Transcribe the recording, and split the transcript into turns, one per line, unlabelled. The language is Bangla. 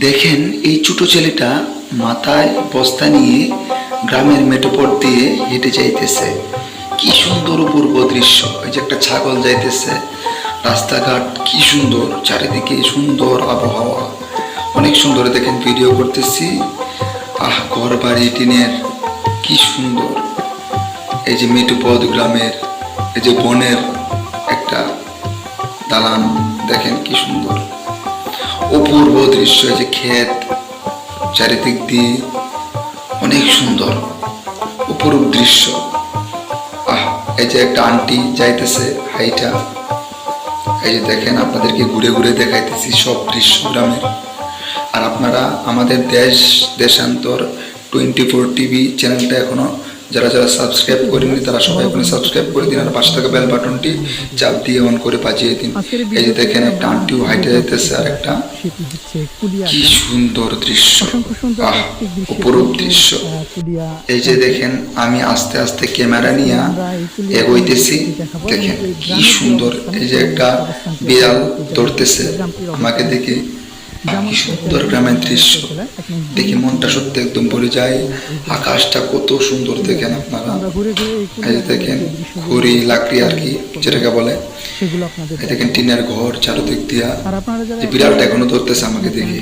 দেখেন এই ছোট ছেলেটা মাথায় বস্তা নিয়ে গ্রামের মেটোপথ দিয়ে হেঁটে যাইতেছে। কি সুন্দর অপূর্ব দৃশ্য। এই যে একটা ছাগল যাইতেছে। রাস্তাঘাট কি সুন্দর, চারিদিকে সুন্দর আবহাওয়া। অনেক সুন্দর দেখেন ভিডিও করতেছি। আহ ঘর বাড়ি টিনের কি সুন্দর। এই যে মেটুপদ গ্রামের, এই যে বনের একটা দালান, দেখেন কি সুন্দর। অপূর্ব দৃশ্য যে ক্ষেত, চারিদিক দিয়ে অনেক সুন্দর, অপরূপ দৃশ্য। আহ, এই যে একটা আন্টি যাইতেছে হাইটা, এই যে দেখেন আপনাদেরকে ঘুরে ঘুরে দেখাইতেছি সব দৃশ্য গ্রামের আর আপনারা আমাদের দেশ, দেশান্তর টোয়েন্টি ফোর টিভি চ্যানেলটা এখনও যারা যারা সাবস্ক্রাইব করেনি তারা সবাই ওখানে সাবস্ক্রাইব করে দিন আর পাশে থাকা বেল বাটনটি চাপ দিয়ে অন করে বাজিয়ে দিন। এই যে দেখেন একটা আন্টিও হাইটে যাইতেছে আর একটা কি সুন্দর দৃশ্য। আহ অপরূপ দৃশ্য। এই যে দেখেন আমি আস্তে আস্তে ক্যামেরা নিয়ে এগোইতেছি। দেখেন কি সুন্দর। এই যে একটা বিড়াল ধরতেছে। আমাকে দেখে সুন্দর গ্রামের দৃশ্য। দেখে মনটা সত্যি একদম ভরে যায়। আকাশটা কত সুন্দর দেখেন আপনারা। দেখেন ঘুরি লাকড়ি আর কি, যেটাকে বলে। দেখেন টিনের ঘর চারদিক দিয়া। বিড়ালটা এখনও ধরতেছে আমাকে দেখে।